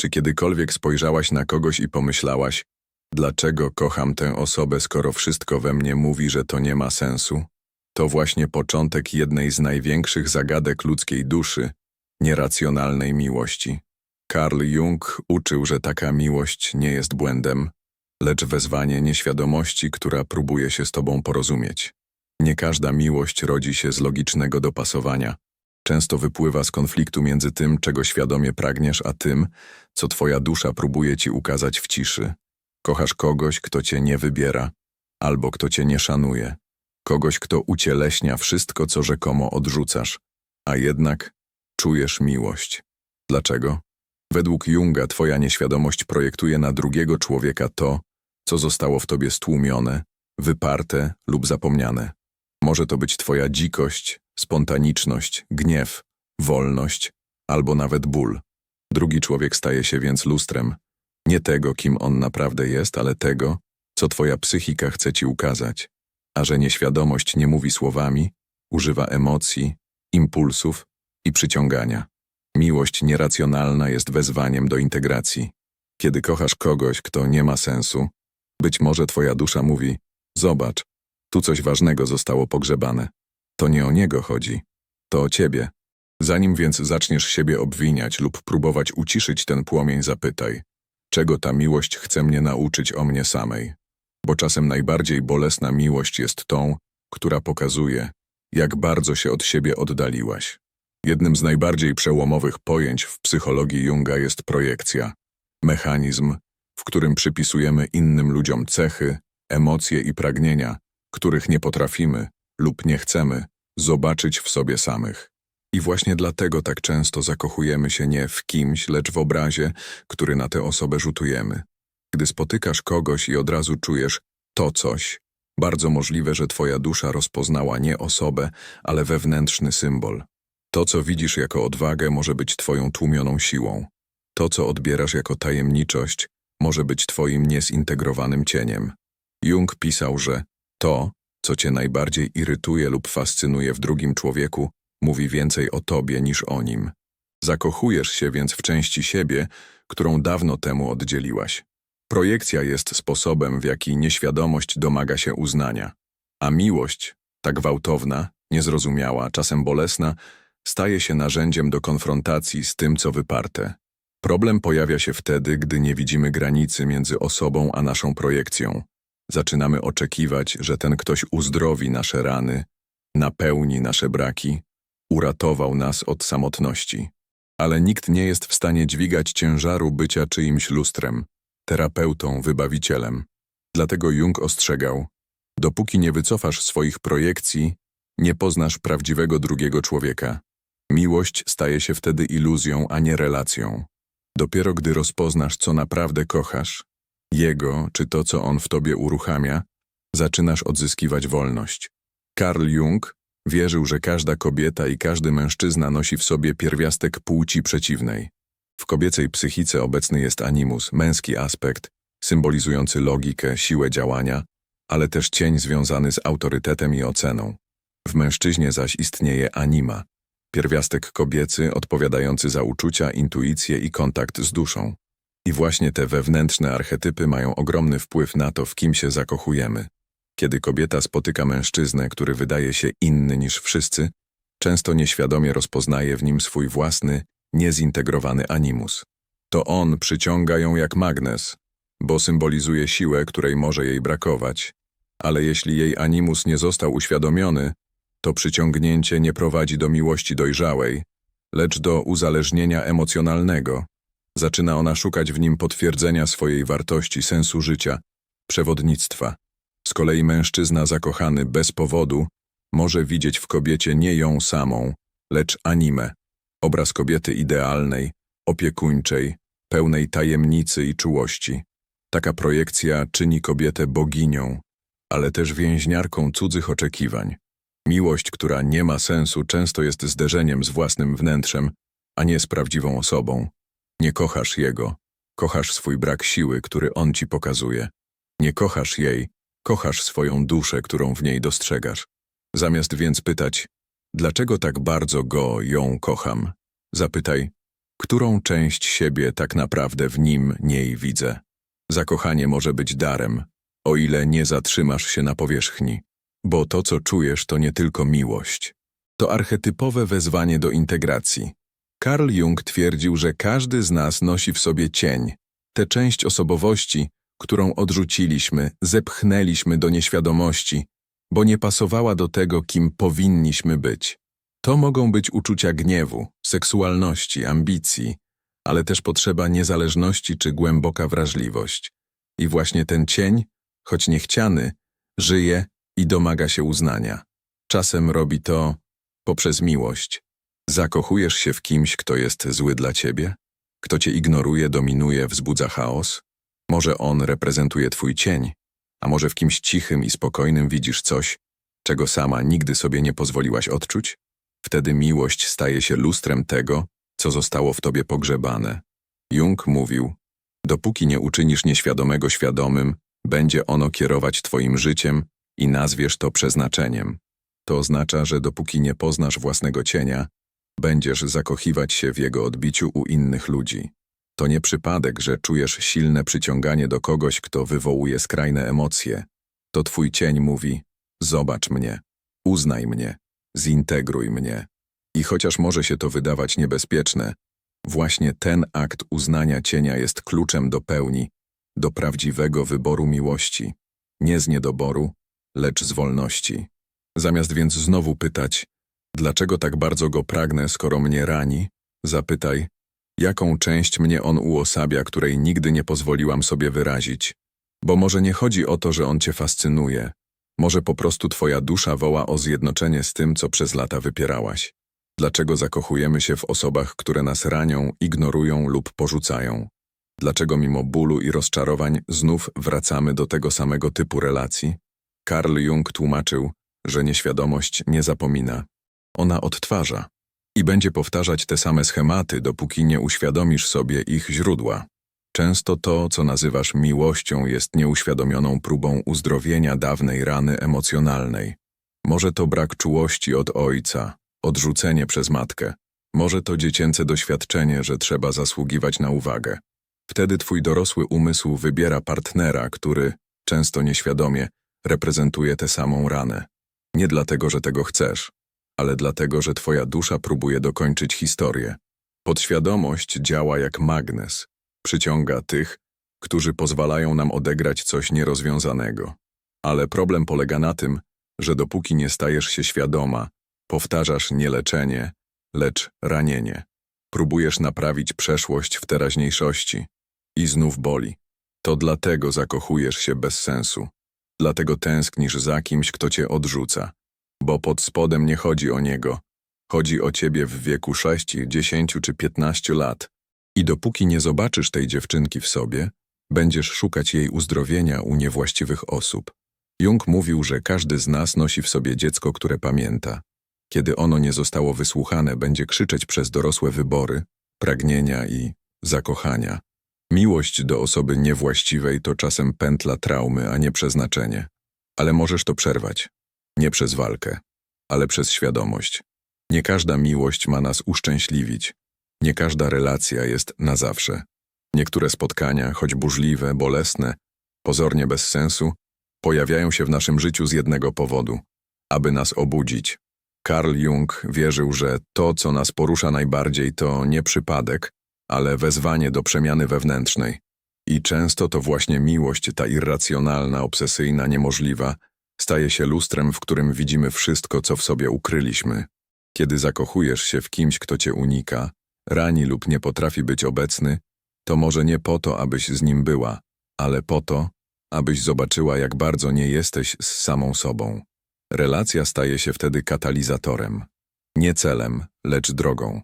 Czy kiedykolwiek spojrzałaś na kogoś i pomyślałaś, dlaczego kocham tę osobę, skoro wszystko we mnie mówi, że to nie ma sensu? To właśnie początek jednej z największych zagadek ludzkiej duszy, nieracjonalnej miłości. Carl Jung uczył, że taka miłość nie jest błędem, lecz wezwanie nieświadomości, która próbuje się z tobą porozumieć. Nie każda miłość rodzi się z logicznego dopasowania. Często wypływa z konfliktu między tym, czego świadomie pragniesz, a tym, co twoja dusza próbuje ci ukazać w ciszy. Kochasz kogoś, kto cię nie wybiera, albo kto cię nie szanuje. Kogoś, kto ucieleśnia wszystko, co rzekomo odrzucasz, a jednak czujesz miłość. Dlaczego? Według Junga twoja nieświadomość projektuje na drugiego człowieka to, co zostało w tobie stłumione, wyparte lub zapomniane. Może to być twoja dzikość, spontaniczność, gniew, wolność albo nawet ból. Drugi człowiek staje się więc lustrem, nie tego, kim on naprawdę jest, ale tego, co twoja psychika chce ci ukazać. A że nieświadomość nie mówi słowami, używa emocji, impulsów i przyciągania. Miłość nieracjonalna jest wezwaniem do integracji. Kiedy kochasz kogoś, kto nie ma sensu, być może twoja dusza mówi: Zobacz, tu coś ważnego zostało pogrzebane. To nie o niego chodzi, to o ciebie. Zanim więc zaczniesz siebie obwiniać lub próbować uciszyć ten płomień, zapytaj, czego ta miłość chce mnie nauczyć o mnie samej. Bo czasem najbardziej bolesna miłość jest tą, która pokazuje, jak bardzo się od siebie oddaliłaś. Jednym z najbardziej przełomowych pojęć w psychologii Junga jest projekcja, mechanizm, w którym przypisujemy innym ludziom cechy, emocje i pragnienia, których nie potrafimy lub nie chcemy zobaczyć w sobie samych. I właśnie dlatego tak często zakochujemy się nie w kimś, lecz w obrazie, który na tę osobę rzutujemy. Gdy spotykasz kogoś i od razu czujesz to coś, bardzo możliwe, że twoja dusza rozpoznała nie osobę, ale wewnętrzny symbol. To, co widzisz jako odwagę, może być twoją tłumioną siłą. To, co odbierasz jako tajemniczość, może być twoim niezintegrowanym cieniem. Jung pisał, że to, co cię najbardziej irytuje lub fascynuje w drugim człowieku, mówi więcej o tobie niż o nim. Zakochujesz się więc w części siebie, którą dawno temu oddzieliłaś. Projekcja jest sposobem, w jaki nieświadomość domaga się uznania, a miłość, tak gwałtowna, niezrozumiała, czasem bolesna, staje się narzędziem do konfrontacji z tym, co wyparte. Problem pojawia się wtedy, gdy nie widzimy granicy między osobą a naszą projekcją. Zaczynamy oczekiwać, że ten ktoś uzdrowi nasze rany, napełni nasze braki, uratował nas od samotności. Ale nikt nie jest w stanie dźwigać ciężaru bycia czyimś lustrem, terapeutą, wybawicielem. Dlatego Jung ostrzegał, dopóki nie wycofasz swoich projekcji, nie poznasz prawdziwego drugiego człowieka. Miłość staje się wtedy iluzją, a nie relacją. Dopiero gdy rozpoznasz, co naprawdę kochasz, jego czy to, co on w tobie uruchamia, zaczynasz odzyskiwać wolność. Carl Jung wierzył, że każda kobieta i każdy mężczyzna nosi w sobie pierwiastek płci przeciwnej. W kobiecej psychice obecny jest animus, męski aspekt, symbolizujący logikę, siłę działania, ale też cień związany z autorytetem i oceną. W mężczyźnie zaś istnieje anima, pierwiastek kobiecy odpowiadający za uczucia, intuicję i kontakt z duszą. I właśnie te wewnętrzne archetypy mają ogromny wpływ na to, w kim się zakochujemy. Kiedy kobieta spotyka mężczyznę, który wydaje się inny niż wszyscy, często nieświadomie rozpoznaje w nim swój własny, niezintegrowany animus. To on przyciąga ją jak magnes, bo symbolizuje siłę, której może jej brakować, ale jeśli jej animus nie został uświadomiony, to przyciągnięcie nie prowadzi do miłości dojrzałej, lecz do uzależnienia emocjonalnego. Zaczyna ona szukać w nim potwierdzenia swojej wartości, sensu życia, przewodnictwa. Z kolei mężczyzna zakochany bez powodu może widzieć w kobiecie nie ją samą, lecz animę, obraz kobiety idealnej, opiekuńczej, pełnej tajemnicy i czułości. Taka projekcja czyni kobietę boginią, ale też więźniarką cudzych oczekiwań. Miłość, która nie ma sensu, często jest zderzeniem z własnym wnętrzem, a nie z prawdziwą osobą. Nie kochasz jego, kochasz swój brak siły, który on ci pokazuje. Nie kochasz jej, kochasz swoją duszę, którą w niej dostrzegasz. Zamiast więc pytać, dlaczego tak bardzo go, ją kocham, zapytaj, Którą część siebie tak naprawdę w nim, niej widzę? Zakochanie może być darem, o ile nie zatrzymasz się na powierzchni, bo to, co czujesz, to nie tylko miłość. To archetypowe wezwanie do integracji. Carl Jung twierdził, że każdy z nas nosi w sobie cień, tę część osobowości, którą odrzuciliśmy, zepchnęliśmy do nieświadomości, bo nie pasowała do tego, kim powinniśmy być. To mogą być uczucia gniewu, seksualności, ambicji, ale też potrzeba niezależności czy głęboka wrażliwość. I właśnie ten cień, choć niechciany, żyje i domaga się uznania. Czasem robi to poprzez miłość. Zakochujesz się w kimś, kto jest zły dla ciebie? Kto cię ignoruje, dominuje, wzbudza chaos? Może on reprezentuje twój cień, a może w kimś cichym i spokojnym widzisz coś, czego sama nigdy sobie nie pozwoliłaś odczuć? Wtedy miłość staje się lustrem tego, co zostało w tobie pogrzebane. Jung mówił, dopóki nie uczynisz nieświadomego świadomym, będzie ono kierować twoim życiem i nazwiesz to przeznaczeniem. To oznacza, że dopóki nie poznasz własnego cienia, będziesz zakochiwać się w jego odbiciu u innych ludzi. To nie przypadek, że czujesz silne przyciąganie do kogoś, kto wywołuje skrajne emocje. To twój cień mówi: Zobacz mnie, uznaj mnie, zintegruj mnie. I chociaż może się to wydawać niebezpieczne, właśnie ten akt uznania cienia jest kluczem do pełni, do prawdziwego wyboru miłości. Nie z niedoboru, lecz z wolności. Zamiast więc znowu pytać, dlaczego tak bardzo go pragnę, skoro mnie rani, zapytaj, jaką część mnie on uosabia, której nigdy nie pozwoliłam sobie wyrazić. Bo może nie chodzi o to, że on cię fascynuje, może po prostu twoja dusza woła o zjednoczenie z tym, co przez lata wypierałaś. Dlaczego zakochujemy się w osobach, które nas ranią, ignorują lub porzucają? Dlaczego mimo bólu i rozczarowań znów wracamy do tego samego typu relacji? Carl Jung tłumaczył, że nieświadomość nie zapomina. Ona odtwarza i będzie powtarzać te same schematy, dopóki nie uświadomisz sobie ich źródła. Często to, co nazywasz miłością, jest nieuświadomioną próbą uzdrowienia dawnej rany emocjonalnej. Może to brak czułości od ojca, odrzucenie przez matkę, może to dziecięce doświadczenie, że trzeba zasługiwać na uwagę. Wtedy twój dorosły umysł wybiera partnera, który, często nieświadomie, reprezentuje tę samą ranę. Nie dlatego, że tego chcesz, ale dlatego, że twoja dusza próbuje dokończyć historię. Podświadomość działa jak magnes, przyciąga tych, którzy pozwalają nam odegrać coś nierozwiązanego. Ale problem polega na tym, że dopóki nie stajesz się świadoma, powtarzasz nie leczenie, lecz ranienie. Próbujesz naprawić przeszłość w teraźniejszości i znów boli. To dlatego zakochujesz się bez sensu. Dlatego tęsknisz za kimś, kto cię odrzuca. Bo pod spodem nie chodzi o niego. Chodzi o ciebie w wieku 6, 10 czy 15 lat. I dopóki nie zobaczysz tej dziewczynki w sobie, będziesz szukać jej uzdrowienia u niewłaściwych osób. Jung mówił, że każdy z nas nosi w sobie dziecko, które pamięta. Kiedy ono nie zostało wysłuchane, będzie krzyczeć przez dorosłe wybory, pragnienia i zakochania. Miłość do osoby niewłaściwej to czasem pętla traumy, a nie przeznaczenie. Ale możesz to przerwać. Nie przez walkę, ale przez świadomość. Nie każda miłość ma nas uszczęśliwić. Nie każda relacja jest na zawsze. Niektóre spotkania, choć burzliwe, bolesne, pozornie bez sensu, pojawiają się w naszym życiu z jednego powodu aby nas obudzić. Carl Jung wierzył, że to, co nas porusza najbardziej, to nie przypadek, ale wezwanie do przemiany wewnętrznej. I często to właśnie miłość, ta irracjonalna, obsesyjna, niemożliwa, staje się lustrem, w którym widzimy wszystko, co w sobie ukryliśmy. Kiedy zakochujesz się w kimś, kto cię unika, rani lub nie potrafi być obecny, to może nie po to, abyś z nim była, ale po to, abyś zobaczyła, jak bardzo nie jesteś z samą sobą. Relacja staje się wtedy katalizatorem. Nie celem, lecz drogą.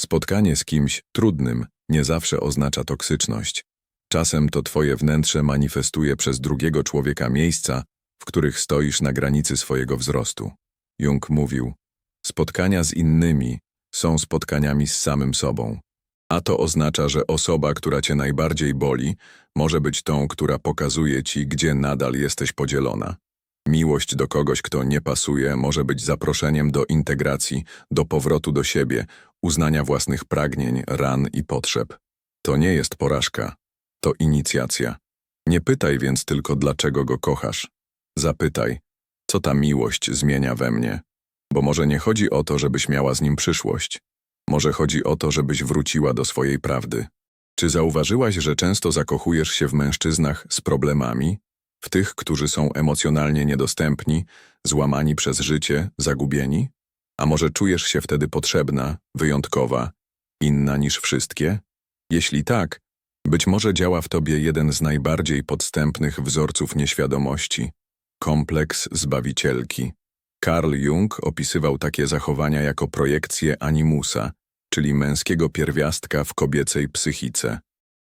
Spotkanie z kimś trudnym nie zawsze oznacza toksyczność. Czasem to twoje wnętrze manifestuje przez drugiego człowieka miejsca, w których stoisz na granicy swojego wzrostu. Jung mówił, spotkania z innymi są spotkaniami z samym sobą. A to oznacza, że osoba, która cię najbardziej boli, może być tą, która pokazuje ci, gdzie nadal jesteś podzielona. Miłość do kogoś, kto nie pasuje, może być zaproszeniem do integracji, do powrotu do siebie, uznania własnych pragnień, ran i potrzeb. To nie jest porażka, to inicjacja. Nie pytaj więc tylko, dlaczego go kochasz. Zapytaj, co ta miłość zmienia we mnie. Bo może nie chodzi o to, żebyś miała z nim przyszłość. Może chodzi o to, żebyś wróciła do swojej prawdy. Czy zauważyłaś, że często zakochujesz się w mężczyznach z problemami? W tych, którzy są emocjonalnie niedostępni, złamani przez życie, zagubieni? A może czujesz się wtedy potrzebna, wyjątkowa, inna niż wszystkie? Jeśli tak, być może działa w tobie jeden z najbardziej podstępnych wzorców nieświadomości kompleks zbawicielki. Carl Jung opisywał takie zachowania jako projekcję animusa, czyli męskiego pierwiastka w kobiecej psychice.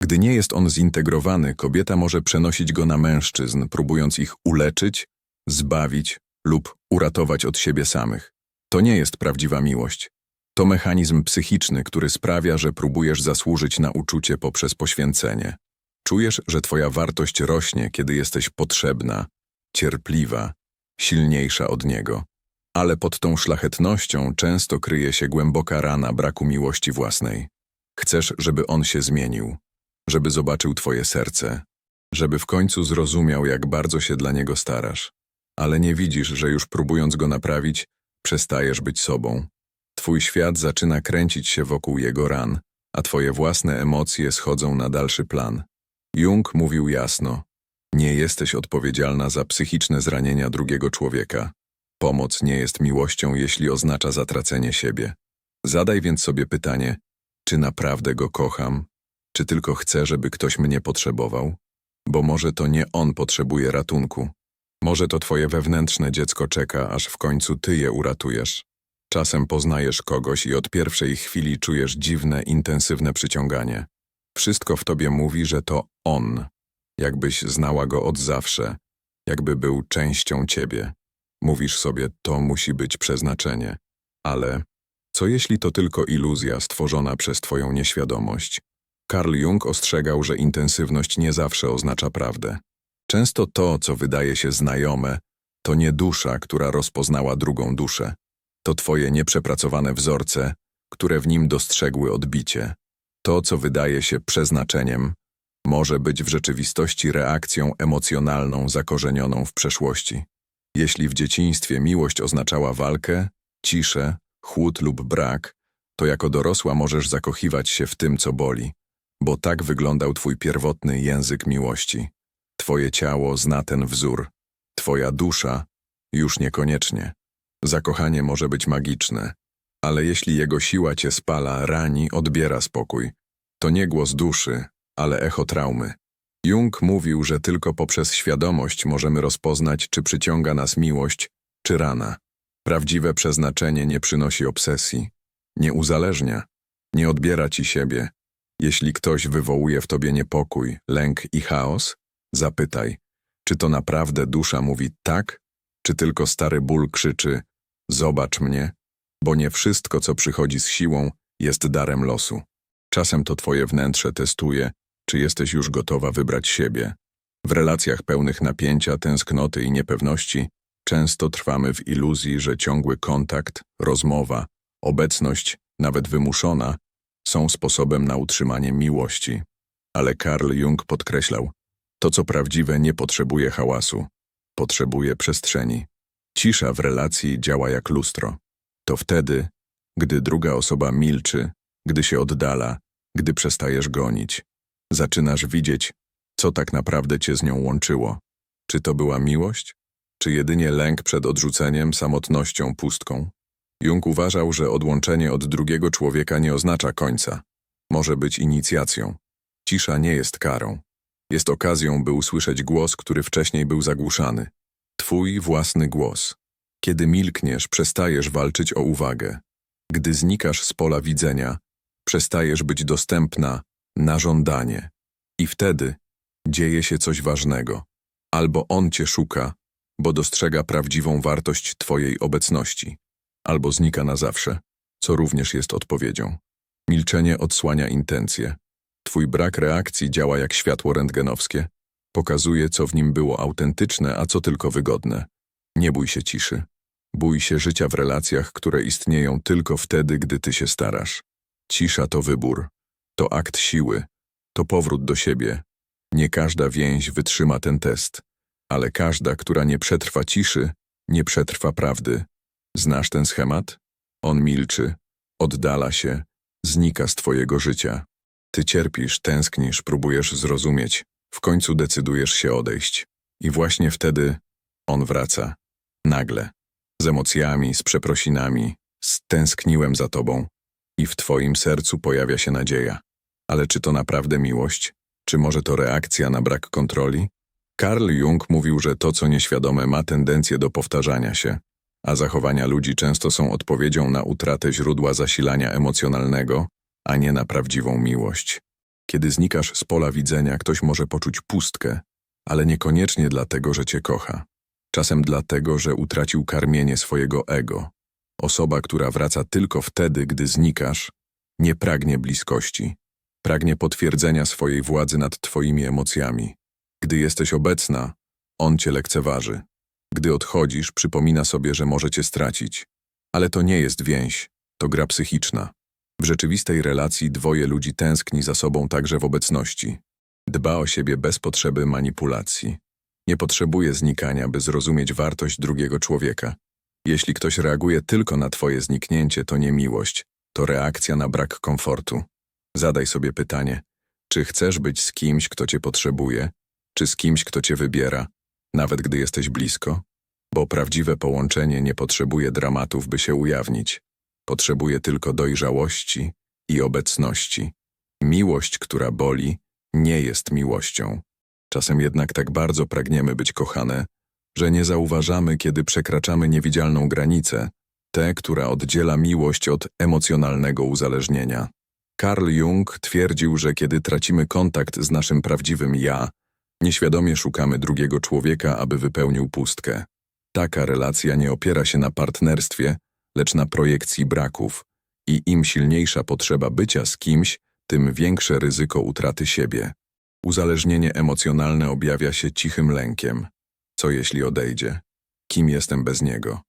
Gdy nie jest on zintegrowany, kobieta może przenosić go na mężczyzn, próbując ich uleczyć, zbawić lub uratować od siebie samych. To nie jest prawdziwa miłość. To mechanizm psychiczny, który sprawia, że próbujesz zasłużyć na uczucie poprzez poświęcenie. Czujesz, że twoja wartość rośnie, kiedy jesteś potrzebna, cierpliwa, silniejsza od niego. Ale pod tą szlachetnością często kryje się głęboka rana braku miłości własnej. Chcesz, żeby on się zmienił, żeby zobaczył twoje serce, żeby w końcu zrozumiał, jak bardzo się dla niego starasz. Ale nie widzisz, że już próbując go naprawić, przestajesz być sobą. Twój świat zaczyna kręcić się wokół jego ran, a twoje własne emocje schodzą na dalszy plan. Jung mówił jasno, nie jesteś odpowiedzialna za psychiczne zranienia drugiego człowieka. Pomoc nie jest miłością, jeśli oznacza zatracenie siebie. Zadaj więc sobie pytanie, czy naprawdę go kocham, czy tylko chcę, żeby ktoś mnie potrzebował? Bo może to nie on potrzebuje ratunku. Może to twoje wewnętrzne dziecko czeka, aż w końcu ty je uratujesz. Czasem poznajesz kogoś i od pierwszej chwili czujesz dziwne, intensywne przyciąganie. Wszystko w tobie mówi, że to on, jakbyś znała go od zawsze, jakby był częścią ciebie. Mówisz sobie, to musi być przeznaczenie. Ale co jeśli to tylko iluzja stworzona przez twoją nieświadomość? Carl Jung ostrzegał, że intensywność nie zawsze oznacza prawdę. Często to, co wydaje się znajome, to nie dusza, która rozpoznała drugą duszę. To twoje nieprzepracowane wzorce, które w nim dostrzegły odbicie. To, co wydaje się przeznaczeniem, może być w rzeczywistości reakcją emocjonalną zakorzenioną w przeszłości. Jeśli w dzieciństwie miłość oznaczała walkę, ciszę, chłód lub brak, to jako dorosła możesz zakochiwać się w tym, co boli, bo tak wyglądał twój pierwotny język miłości. Twoje ciało zna ten wzór, twoja dusza już niekoniecznie. Zakochanie może być magiczne, ale jeśli jego siła cię spala, rani, odbiera spokój, to nie głos duszy, ale echo traumy. Jung mówił, że tylko poprzez świadomość możemy rozpoznać, czy przyciąga nas miłość, czy rana. Prawdziwe przeznaczenie nie przynosi obsesji, nie uzależnia, nie odbiera ci siebie. Jeśli ktoś wywołuje w tobie niepokój, lęk i chaos, zapytaj, czy to naprawdę dusza mówi tak, czy tylko stary ból krzyczy zobacz mnie, bo nie wszystko, co przychodzi z siłą, jest darem losu. Czasem to twoje wnętrze testuje, czy jesteś już gotowa wybrać siebie. W relacjach pełnych napięcia, tęsknoty i niepewności często trwamy w iluzji, że ciągły kontakt, rozmowa, obecność, nawet wymuszona, są sposobem na utrzymanie miłości. Ale Carl Jung podkreślał, to co prawdziwe nie potrzebuje hałasu, potrzebuje przestrzeni. Cisza w relacji działa jak lustro. To wtedy, gdy druga osoba milczy, gdy się oddala, gdy przestajesz gonić. Zaczynasz widzieć, co tak naprawdę cię z nią łączyło. Czy to była miłość? Czy jedynie lęk przed odrzuceniem, samotnością, pustką? Jung uważał, że odłączenie od drugiego człowieka nie oznacza końca. Może być inicjacją. Cisza nie jest karą. Jest okazją, by usłyszeć głos, który wcześniej był zagłuszany. Twój własny głos. Kiedy milkniesz, przestajesz walczyć o uwagę. Gdy znikasz z pola widzenia, przestajesz być dostępna na żądanie. I wtedy dzieje się coś ważnego. Albo on cię szuka, bo dostrzega prawdziwą wartość twojej obecności, albo znika na zawsze, co również jest odpowiedzią. Milczenie odsłania intencje. Twój brak reakcji działa jak światło rentgenowskie. Pokazuje, co w nim było autentyczne, a co tylko wygodne. Nie bój się ciszy. Bój się życia w relacjach, które istnieją tylko wtedy, gdy ty się starasz. Cisza to wybór, to akt siły, to powrót do siebie. Nie każda więź wytrzyma ten test, ale każda, która nie przetrwa ciszy, nie przetrwa prawdy. Znasz ten schemat? On milczy, oddala się, znika z twojego życia. Ty cierpisz, tęsknisz, próbujesz zrozumieć, w końcu decydujesz się odejść. I właśnie wtedy on wraca. Nagle. Z emocjami, z przeprosinami. Stęskniłem za tobą. I w twoim sercu pojawia się nadzieja. Ale czy to naprawdę miłość? Czy może to reakcja na brak kontroli? Carl Jung mówił, że to, co nieświadome, ma tendencję do powtarzania się, a zachowania ludzi często są odpowiedzią na utratę źródła zasilania emocjonalnego, a nie na prawdziwą miłość. Kiedy znikasz z pola widzenia, ktoś może poczuć pustkę, ale niekoniecznie dlatego, że cię kocha. Czasem dlatego, że utracił karmienie swojego ego. Osoba, która wraca tylko wtedy, gdy znikasz, nie pragnie bliskości. Pragnie potwierdzenia swojej władzy nad twoimi emocjami. Gdy jesteś obecna, on cię lekceważy. Gdy odchodzisz, przypomina sobie, że może cię stracić. Ale to nie jest więź, to gra psychiczna. W rzeczywistej relacji dwoje ludzi tęskni za sobą także w obecności. Dba o siebie bez potrzeby manipulacji. Nie potrzebuje znikania, by zrozumieć wartość drugiego człowieka. Jeśli ktoś reaguje tylko na twoje zniknięcie, to nie miłość, to reakcja na brak komfortu. Zadaj sobie pytanie, czy chcesz być z kimś, kto cię potrzebuje, czy z kimś, kto cię wybiera, nawet gdy jesteś blisko? Bo prawdziwe połączenie nie potrzebuje dramatów, by się ujawnić. Potrzebuje tylko dojrzałości i obecności. Miłość, która boli, nie jest miłością. Czasem jednak tak bardzo pragniemy być kochane, że nie zauważamy, kiedy przekraczamy niewidzialną granicę, tę, która oddziela miłość od emocjonalnego uzależnienia. Carl Jung twierdził, że kiedy tracimy kontakt z naszym prawdziwym ja, nieświadomie szukamy drugiego człowieka, aby wypełnił pustkę. Taka relacja nie opiera się na partnerstwie, lecz na projekcji braków i im silniejsza potrzeba bycia z kimś, tym większe ryzyko utraty siebie. Uzależnienie emocjonalne objawia się cichym lękiem. Co jeśli odejdzie? Kim jestem bez niego?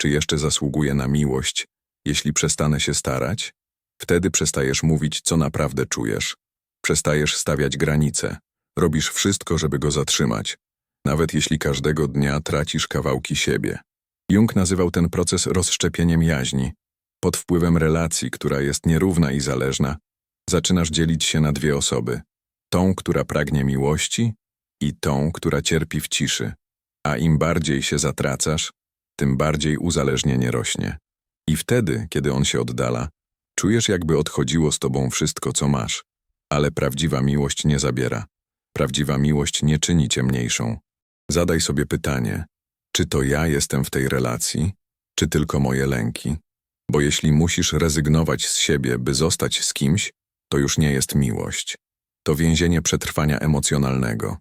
Czy jeszcze zasługuję na miłość, jeśli przestanę się starać? Wtedy przestajesz mówić, co naprawdę czujesz. Przestajesz stawiać granice. Robisz wszystko, żeby go zatrzymać, nawet jeśli każdego dnia tracisz kawałki siebie. Jung nazywał ten proces rozszczepieniem jaźni. Pod wpływem relacji, która jest nierówna i zależna, zaczynasz dzielić się na dwie osoby. Tą, która pragnie miłości i tą, która cierpi w ciszy. A im bardziej się zatracasz, tym bardziej uzależnienie rośnie. I wtedy, kiedy on się oddala, czujesz jakby odchodziło z tobą wszystko, co masz. Ale prawdziwa miłość nie zabiera. Prawdziwa miłość nie czyni cię mniejszą. Zadaj sobie pytanie, czy to ja jestem w tej relacji, czy tylko moje lęki? Bo jeśli musisz rezygnować z siebie, by zostać z kimś, to już nie jest miłość. To więzienie przetrwania emocjonalnego.